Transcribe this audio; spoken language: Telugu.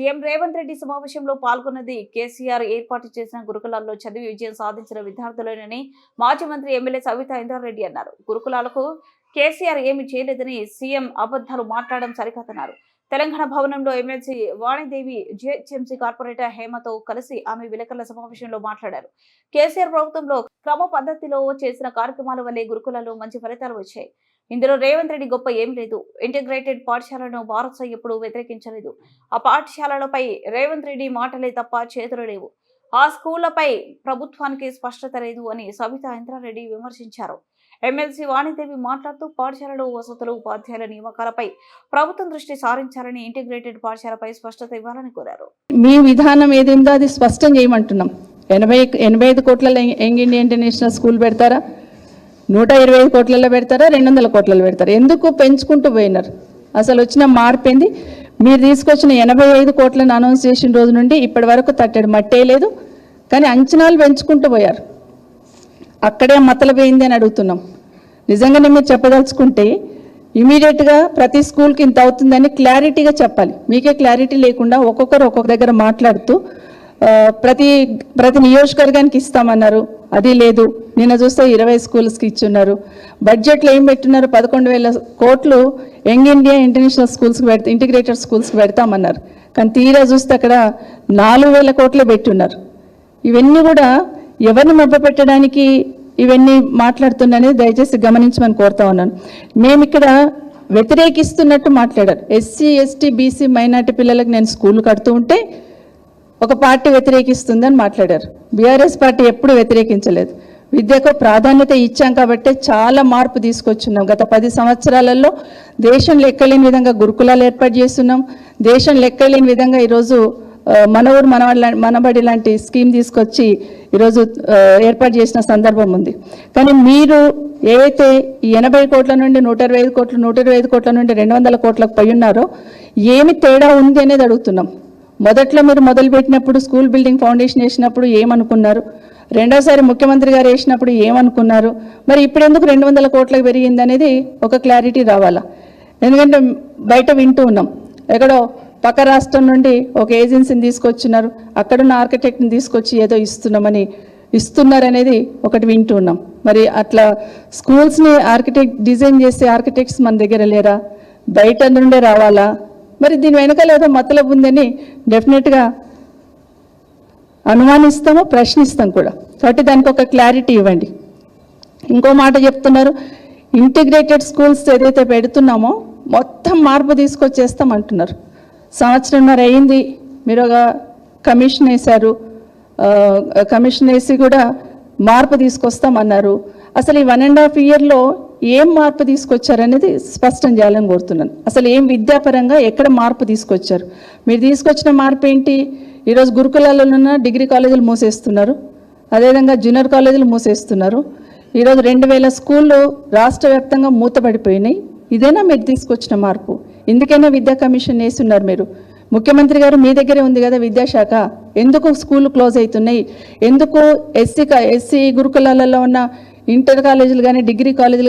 సీఎం రేవంత్ రెడ్డి సమావేశంలో పాల్గొన్నది కేసీఆర్ ఏర్పాటు చేసిన గురుకులాల్లో చదివి విజయం సాధించిన విద్యార్థులేనని మాజీ మంత్రి ఎమ్మెల్యే సవితా ఇంద్రారెడ్డి అన్నారు. గురుకులాలకు కేసీఆర్ ఏమి చేయలేదని సీఎం అబద్ధాలు మాట్లాడడం సరికాదన్నారు. తెలంగాణ భవనంలో ఎమ్మెల్సీ వాణిదేవి జిహెచ్ఎంసీ కార్పొరేటర్ హేమతో కలిసి ఆమె విలేకరుల సమావేశంలో మాట్లాడారు. కేసీఆర్ ప్రభుత్వంలో క్రమ పద్ధతిలో చేసిన కార్యక్రమాల వల్లే గురుకులలో మంచి ఫలితాలు వచ్చాయి. ఇందులో రేవంత్ రెడ్డి గొప్ప ఏం లేదు. ఇంటిగ్రేటెడ్ పాఠశాలను భారత్ ఎప్పుడు వ్యతిరేకించలేదు. ఆ పాఠశాలలపై రేవంత్ రెడ్డి మాటలే తప్ప చేతులు లేవు. ఆ స్కూళ్ళపై ప్రభుత్వానికి స్పష్టత లేదు అని సబితా ఇంద్రారెడ్డి విమర్శించారు. ఎమ్మెల్సీ వాణిదేవి మాట్లాడుతూ పాఠశాలలు వసతులు ఉపాధ్యాయుల నియామకాలపై ప్రభుత్వం దృష్టి సారించాలని ఇంటిగ్రేటెడ్ పాఠశాలపై స్పష్టత ఇవ్వాలని కోరారు. మీ విధానం ఏది ఉందో అది స్పష్టం చేయమంటున్నాం. ఎనభై ఎనభై ఐదు కోట్ల యంగ్ ఇండియా ఇంటర్నేషనల్ స్కూల్ పెడతారా? నూట ఇరవై ఐదు కోట్లలో పెడతారా రెండు వందల కోట్లలో పెడతారా? ఎందుకు పెంచుకుంటూ పోయినారు? అసలు వచ్చిన మార్పు ఏంది? మీరు తీసుకొచ్చిన ఎనభై ఐదు కోట్లను అనౌన్స్ చేసిన రోజు నుండి ఇప్పటి వరకు తట్టడు మట్టే లేదు. కానీ అంచనాలు పెంచుకుంటూ పోయారు. అక్కడే మతలపోయింది అని అడుగుతున్నాం. నిజంగానే మీరు చెప్పదలుచుకుంటే ఇమీడియట్గా ప్రతి స్కూల్కి ఇంత అవుతుందని క్లారిటీగా చెప్పాలి. మీకే క్లారిటీ లేకుండా ఒక్కొక్కరు ఒక్కొక్క దగ్గర మాట్లాడుతూ ప్రతి ప్రతి నియోజకవర్గానికి ఇస్తామన్నారు. అది లేదు. నిన్న చూస్తే ఇరవై స్కూల్స్కి ఇచ్చున్నారు. బడ్జెట్లో ఏం పెట్టున్నారు పదకొండు వేల కోట్లు యంగ్ ఇండియా ఇంటర్నేషనల్ స్కూల్స్కి పెడతా ఇంటిగ్రేటెడ్ స్కూల్స్కి పెడతామన్నారు. కానీ తీరా చూస్తే అక్కడ నాలుగు వేల కోట్లే పెట్టున్నారు. ఇవన్నీ కూడా ఎవరిని మభ్యపెట్టడానికి ఇవన్నీ మాట్లాడుతున్నాఅనేది దయచేసి గమనించమని కోరుతా ఉన్నాను. మేము ఇక్కడ వ్యతిరేకిస్తున్నట్టు మాట్లాడారు. ఎస్సీ ఎస్టీ బీసీ మైనార్టీ పిల్లలకు నేను స్కూల్ కడుతూ ఉంటే ఒక పార్టీ వ్యతిరేకిస్తుందని మాట్లాడారు. బీఆర్ఎస్ పార్టీ ఎప్పుడు వ్యతిరేకించలేదు. విద్యకు ప్రాధాన్యత ఇచ్చాం కాబట్టి చాలా మార్పు తీసుకొచ్చున్నాం. గత పది సంవత్సరాలలో దేశం లెక్కలేని విధంగా గురుకులాలు ఏర్పాటు చేస్తున్నాం. దేశం లెక్కలేని విధంగా ఈరోజు మన ఊరు మన మనబడి లాంటి స్కీమ్ తీసుకొచ్చి ఈరోజు ఏర్పాటు చేసిన సందర్భం ఉంది. కానీ మీరు ఏవైతే ఎనభై కోట్ల నుండి నూట ఇరవై ఐదు కోట్లు నూట ఇరవై ఐదు కోట్ల నుండి రెండు వందల కోట్లకు పోయి ఉన్నారో ఏమి తేడా ఉంది అనేది అడుగుతున్నాం. మొదట్లో మీరు మొదలుపెట్టినప్పుడు స్కూల్ బిల్డింగ్ ఫౌండేషన్ వేసినప్పుడు ఏమనుకున్నారు? రెండోసారి ముఖ్యమంత్రి గారు వేసినప్పుడు ఏమనుకున్నారు? మరి ఇప్పుడు ఎందుకు రెండు వందల కోట్లకు పెరిగింది అనేది ఒక క్లారిటీ రావాలా? ఎందుకంటే బయట వింటూ ఉన్నాం. ఎక్కడో పక్క రాష్ట్రం నుండి ఒక ఏజెన్సీని తీసుకొచ్చున్నారు అక్కడున్న ఆర్కిటెక్ట్ని తీసుకొచ్చి ఏదో ఇస్తున్నామని ఇస్తున్నారు అనేది ఒకటి వింటూ ఉన్నాం. మరి అట్లా స్కూల్స్ని ఆర్కిటెక్ట్ డిజైన్ చేసే ఆర్కిటెక్ట్స్ మన దగ్గర లేరా? బయట నుండే రావాలా? మరి దీని వెనకాల ఏదో మతలబు ఉందని డెఫినెట్గా అనుమానిస్తాము ప్రశ్నిస్తాం కూడా. కాబట్టి దానికి ఒక క్లారిటీ ఇవ్వండి. ఇంకో మాట చెప్తున్నారు ఇంటిగ్రేటెడ్ స్కూల్స్ ఏదైతే పెడుతున్నామో మొత్తం మార్పు తీసుకొచ్చేస్తాం అంటున్నారు సంవత్సరంన్నర అయింది మీరు ఒక కమిషన్ వేశారు కమిషన్ వేసి కూడా మార్పు తీసుకొస్తామన్నారు. అసలు ఈ వన్ అండ్ హాఫ్ ఇయర్లో ఏం మార్పు తీసుకొచ్చారనేది స్పష్టం చేయాలని కోరుతున్నాను. అసలు ఏం విద్యాపరంగా ఎక్కడ మార్పు తీసుకొచ్చారు? మీరు తీసుకొచ్చిన మార్పు ఏంటి? ఈరోజు గురుకులాలలో ఉన్న డిగ్రీ కాలేజీలు మూసేస్తున్నారు. అదేవిధంగా జూనియర్ కాలేజీలు మూసేస్తున్నారు. ఈరోజు రెండు వేల స్కూళ్ళు రాష్ట్ర వ్యాప్తంగా మూతపడిపోయినాయి. ఇదేనా మీరు తీసుకొచ్చిన మార్పు? ఎందుకైనా విద్యా కమిషన్ వేస్తున్నారు మీరు. ముఖ్యమంత్రి గారు మీ దగ్గరే ఉంది కదా విద్యాశాఖ. ఎందుకు స్కూళ్ళు క్లోజ్ అవుతున్నాయి? ఎందుకు ఎస్సీ ఎస్సీ గురుకులాలలో ఉన్న ఇంటర్ కాలేజీలు కానీ డిగ్రీ కాలేజీలు కానీ